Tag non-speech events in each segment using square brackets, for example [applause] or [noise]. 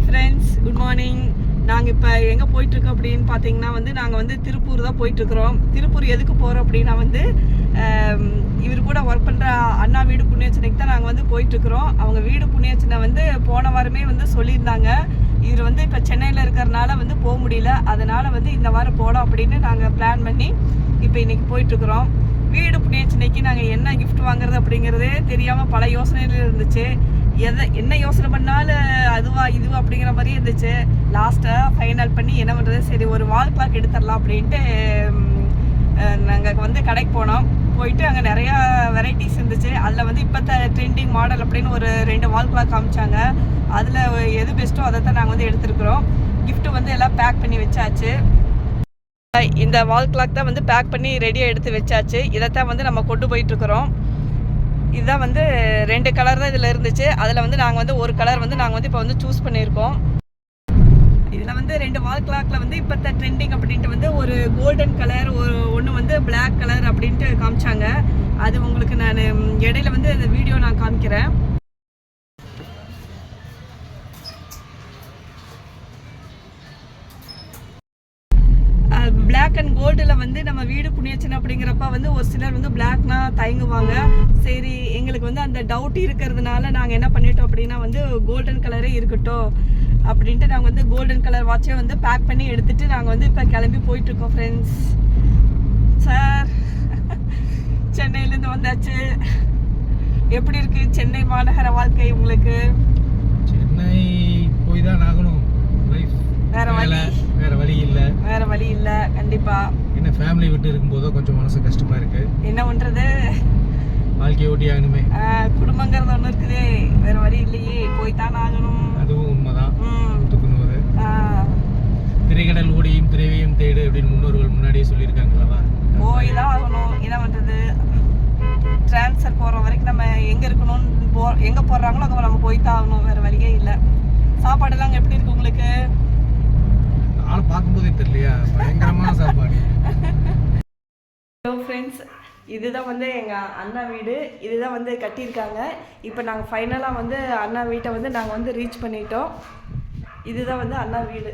Hi friends good morning நாங்கள் இப்போ எங்கே போயிட்டுருக்கோம் அப்படின்னு பார்த்தீங்கன்னா வந்து நாங்கள் வந்து திருப்பூர் தான் போயிட்டுருக்குறோம். திருப்பூர் எதுக்கு போகிறோம் அப்படின்னா வந்து இவர் கூட ஒர்க் பண்ணுற அண்ணா வீடு புண்ணியச்சனைக்கு தான் நாங்கள் வந்து போயிட்டுருக்குறோம். அவங்க வீடு புண்ணியச்சனை வந்து போன வாரமே வந்து சொல்லியிருந்தாங்க. இவர் வந்து இப்போ சென்னையில் இருக்கிறனால வந்து போக முடியல. அதனால் வந்து இந்த வாரம் போகலாம் அப்படின்னு நாங்கள் பிளான் பண்ணி இப்போ இன்னைக்கு போயிட்டுருக்குறோம். வீடு புண்ணியச்சனைக்கு நாங்கள் என்ன கிஃப்ட் வாங்குறது அப்படிங்கிறதே தெரியாமல் பல யோசனைகள் இருந்துச்சு. எதை என்ன யோசனை பண்ணாலும் அதுவா இதுவா அப்படிங்கிற மாதிரி இருந்துச்சு. லாஸ்ட்டாக ஃபைனல் பண்ணி என்ன பண்ணுறது சரி ஒரு வால் கிளாக் எடுத்துடலாம் அப்படின்ட்டு நாங்கள் வந்து கடைக்கு போனோம். போயிட்டு அங்கே நிறையா வெரைட்டிஸ் இருந்துச்சு. அதில் வந்து இப்போ ட்ரெண்டிங் மாடல் அப்படின்னு ஒரு ரெண்டு வால் கிளாக் காமிச்சாங்க. அதில் எது பெஸ்ட்டோ அதை தான் நாங்கள் வந்து எடுத்துருக்குறோம். கிஃப்ட்டு வந்து எல்லாம் பேக் பண்ணி வச்சாச்சு. இந்த வால் கிளாக் தான் வந்து பேக் பண்ணி ரெடியாக எடுத்து வச்சாச்சு. இதைத்தான் வந்து நம்ம கொண்டு போயிட்டுருக்குறோம் இதுதான் வந்து ரெண்டு கலர் தான் இதில் இருந்துச்சு. அதில் வந்து நாங்கள் வந்து ஒரு கலர் வந்து நாங்கள் வந்து இப்போ வந்து சூஸ் பண்ணியிருக்கோம். இதில் வந்து ரெண்டு வால் கிளாக்ல வந்து இப்போ ட்ரெண்டிங் அப்படின்ட்டு வந்து ஒரு கோல்டன் கலர் ஒரு ஒன்று வந்து பிளாக் கலர் அப்படின்ட்டு காமிச்சாங்க. அது உங்களுக்கு நான் இடையில வந்து அந்த வீடியோ நான் காமிக்கிறேன். பிளாக் அண்ட் கோல்டில் வந்து நம்ம வீடு புண்ணியச்சனை அப்படிங்கிறப்ப வந்து ஒரு சிலர் வந்து பிளாக்னா தயங்குவாங்க. சரி எங்களுக்கு வந்து அந்த டவுட் இருக்கிறதுனால நாங்கள் என்ன பண்ணிட்டோம் அப்படின்னா வந்து கோல்டன் கலரே இருக்கட்டும் அப்படின்ட்டு நாங்கள் வந்து கோல்டன் கலர் வாட்சை வந்து பேக் பண்ணி எடுத்துட்டு நாங்கள் வந்து இப்போ கிளம்பி போயிட்டுருக்கோம் ஃப்ரெண்ட்ஸ் சார் [laughs] சென்னையிலேருந்து வந்தாச்சு. எப்படி இருக்கு சென்னை மாநகர வாழ்க்கை உங்களுக்கு? சென்னை போய் தான் ஆகணும். லைஃப் வேற வழி? வேற வழி இல்லை. வேற வழி இல்லை கண்டிப்பா. என்ன ஃபேமிலி விட்டு இருக்கும்போதோ கொஞ்சம் மனசு கஷ்டமா இருக்கு. என்ன பண்றது? வாழ்க்கையை ஓட்டி ஆகணுமே. குடும்பங்கிறது ஒன்று இருக்குதே. வேற வழி இல்லையே போய்த்தான் ஆகணும். அதுவும் உண்மைதான். ம். நூற்றுக்கு நூறு ஆஹ் திரைக்கடல் ஓடியும் திரைவையும் தேடு அப்படின்னு முன்னோர்கள் முன்னாடியே சொல்லியிருக்காங்களா? போய் தான் ஆகணும். என்ன பண்றது? ட்ரான்ஸ்ஃபர் போகிற வரைக்கும் நம்ம எங்கே இருக்கணும்னு போ எங்கே போடுறாங்களோ அங்கே நம்ம போய் தான் ஆகணும். வேற வழியே இல்லை. சாப்பாடெல்லாம் அங்கே எப்படி இருக்கு உங்களுக்கு? ஆள் பார்க்கும்போதே தெரியலையா? பயங்கரமான சாப்பாடு. ஹலோ ஃப்ரெண்ட்ஸ் இதுதான் வந்து எங்கள் அண்ணா வீடு. இதுதான் வந்து கட்டியிருக்காங்க. இப்போ நாங்கள் ஃபைனலாக வந்து அண்ணா வீட்டை வந்து நாங்கள் வந்து ரீச் பண்ணிட்டோம். இதுதான் வந்து அண்ணா வீடு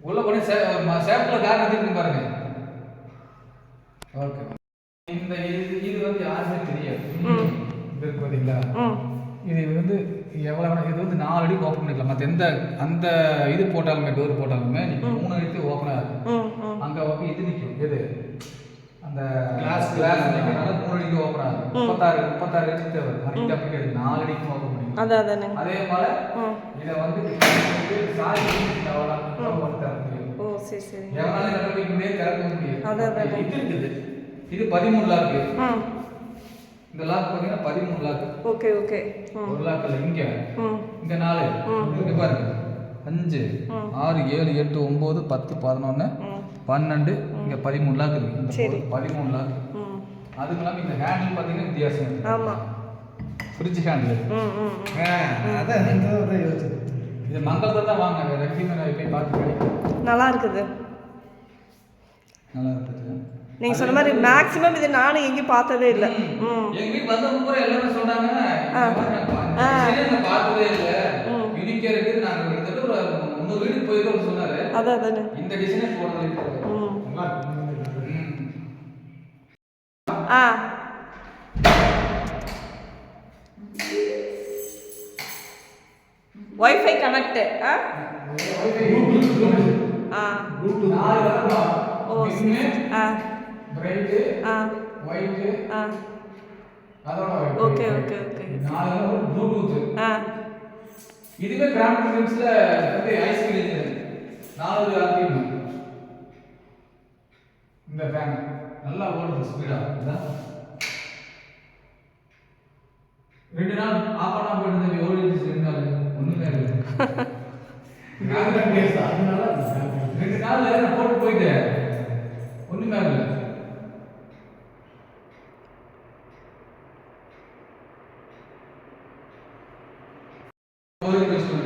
உள்ள போய் சேப்பில் கார் வந்துருக்கு பாருங்க. ஓகே. இந்த இது இது வந்து யாருமே தெரியாது. இது இருக்கு பார்த்தீங்களா இது வந்து எவ்வளோ இது வந்து நாலு அடிக்கு ஓப்பன் பண்ணிக்கலாம். மற்ற எந்த அந்த இது போட்டாலுமே டோர் போட்டாலுமே நீங்கள் மூணு அடிக்கு ஓப்பன் ஆகுது. ம் ம். அங்கே வந்து இது நிற்கும் எது? அந்த கிளாஸ் கிளாஸ் நிற்கிறனால மூணு அடிக்கு ஓப்பன் ஆகுது. முப்பத்தாறு முப்பத்தாறு அடி தேவை. இது அப்படி கிடையாது நாலு அடிக்கு ஓப்பன் பண்ணிக்கலாம். அதே போல இதை வந்து சாய் அவ்வளோ சரி சரி. எவனாலும் கண்டுபிடிக்க முடியாது திறக்க முடியாது. அதான். இது இருக்குது. இது பதிமூணு லாக்கு. ம் இந்த லாக் பார்த்தீங்கன்னா பதிமூணு லாக் ஓகே ஓகே. ஒரு லாக் இல்லை இங்க. இங்க நாலு. இங்க பாருங்க. அஞ்சு ஆறு ஏழு எட்டு ஒன்பது பத்து பதினொன்று பன்னெண்டு இங்க பதிமூணு லாக் இருக்கு. இந்த சரி. பதிமூணு லாக். அதுக்கு இல்லாமல் இந்த ஹேண்டில் பார்த்தீங்கன்னா வித்தியாசம் ஆமாம் ஃப்ரிட்ஜ் ஹேண்டில். அதான் யோசிச்சு. இது மங்களத்தை தான் வாங்க. ரெக்டிமே போய் பார்த்து கிடைக்கும். நல்லா இருக்குது. நல்லா இருக்குது நீங்கள் சொன்ன மாதிரி மேக்ஸிமம் இது நானும் எங்கேயும் பார்த்ததே இல்லை. ம். எங்க வீட்டு வந்தவங்க பூரா எல்லாரும் சொன்னாங்க. நாங்க நாங்க பார்த்ததே இல்ல. யூனிக்கா இருக்குது. நாங்க கிட்டத்தட்ட ஒரு முந்நூறு வீட்டுக்கு போயிருக்கோம் சொன்னாரு. அதான் அதானே. இந்த டிசைனே போடுறது. ஆ. ஒய்ஃபை கனெக்ட் ஆ ஆ. ஓ ஆ ஆ ஆ. ஓகே ஓகே ஓகே நாலு Bluetooth. ஆ இதுவே கிராண்ட் ஃபிலிம்ஸ்ல வந்து ஐஸ் கிரீம் நாலு ஆர்பிஎம் இந்த ஃபேன் நல்லா ஓடுது ஸ்பீடா ரெண்டு நாள் ஆஃப் பண்ணா போயிட்டு இருந்தது ஓடிடுச்சு? ரெண்டு நாள். ஒண்ணுமே இல்லை ரெண்டு நாள்ல நான் போட்டு போயிட்டேன் ஒண்ணுமே இல்லை ஒரு நிமிஷம்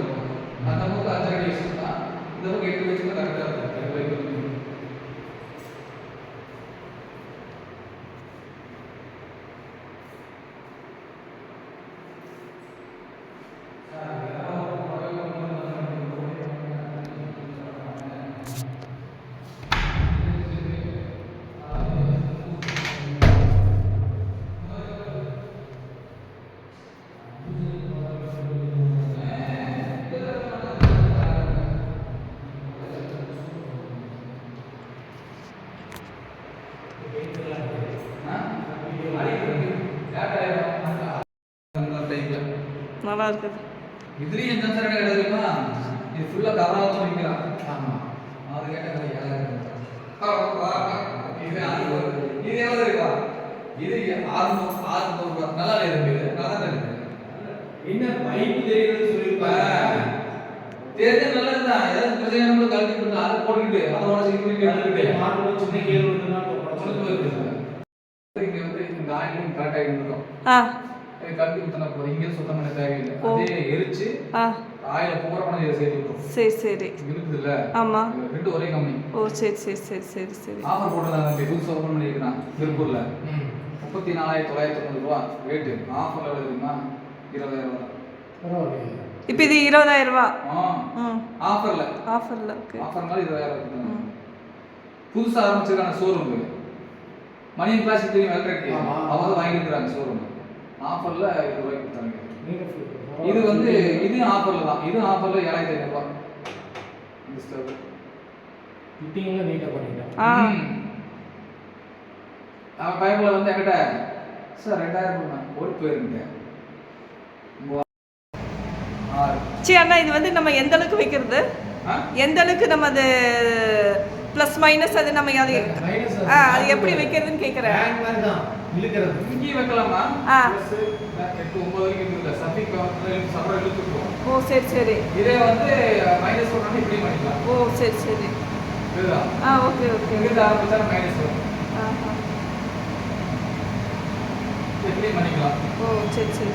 அந்த பக்கம் அஞ்சரை அடி வச்சுருந்தா இந்த பக்கம் எட்டு வச்சுருந்தா கரெக்டாக இருக்கும் ரெண்டு பைக் வந்து நல்லா இருக்குது இதுலயும் சென்சர் என்ன கிடையாது தெரியுமா? இது ஃபுல்லா கவர் ஆகாம நிக்கலாம் ஆமா. அது கேட்ட ஏழாயிரம் இது ஆறு இது எவ்வளவு இருக்கா இது ஆறுநூறு ஆறுநூறு ரூபாய் நல்லா இருக்கு இது? நல்லா இருக்கு. என்ன பைப் தெரியுதுன்னு சொல்லியிருப்பாங்க தெரிஞ்ச நல்லதுதான் ஏதாவது பிரச்சனை நம்ம கழட்டி விட்டு அதை போட்டுக்கிட்டு அதோட செக்யூரிட்டி எடுத்துக்கிட்டு. மாட்டு சின்ன கேள்வி உனக்கு போயிருக்கு இங்க வந்து இந்த ஆயிலும் கரெக்டாக இருந்திருக்கும் கழட்டி விட்டுனா போதும் இங்கே சுத்தம் பண்ண தேவையில்லை. அதே எரிச்சு ஆ. ஆயில பூரா பண்ணி இதை சேர்த்து விட்டுரும் சரி சரி. இருக்குது இல்ல ஆமாம் ரெண்டு ஒரே கம்பெனி ஓ சரி சரி சரி சரி சரி. ஆஃபர் போட்டுருந்தாங்க. புதுசாக ஓப்பன் பண்ணியிருக்கிறான் திருப்பூர்ல. முப்பத்தி நாலாயிரத்தி தொள்ளாயிரத்தி தொண்ணூறு ரூபா. ரேட்டு ஆஃபர் எவ்வளோ தெரியுமா? இருபதாயிரம் ரூபா. இப்போ இது இருபதாயிரம் ரூபா. ஆஃபர்ல ஆஃபர்ல ஓகே ஆஃபர்னால இருபதாயிரம் ரூபாய் ம். புதுசா ஆரம்பிச்சிருக்கான ஷோரூம் மணி கிளாஸ் தெரியும் எலக்ட்ரிக் ஆமா. அவங்க தான் வாங்கியிருக்கிறாங்க ஷோரூம் ஆஃபர்ல இருபது ரூபாய்க்கு கொடுத்தாங்க. இது வந்து இது ஆஃபர்ல தான். இது ஆஃபர்ல ஏழாயிரத்தி ஐநூறுபா இந்த ஸ்டவ் ஃபிட்டிங்ல நீட்டா பண்ணிட்டேன் ஆ. அவன் பயப்புல வந்து என்கிட்ட சார் ரெண்டாயிரம் ரூபாய் ஓடி போயிருந்தேன் ஆறு. சரி அண்ணா இது வந்து நம்ம எந்த அளவுக்கு வைக்கிறது? எந்த அளவுக்கு நம்ம அது ப்ளஸ் மைனஸ் அது நம்ம அது ஆ அது எப்படி வைக்கிறதுன்னு கேட்குறேன் ஆ. ஓ சரி சரி. இதே வந்து மைனஸ் பண்ணா இப்படி பண்ணிக்கலாம். ஓ சரி சரி. ஆ ஓகே ஓகே. இங்கிருந்து ஆரம்பிச்சா மைனஸ் வரும். ஆஹா. இப்படி பண்ணிக்கலாம். ஓ சரி சரி.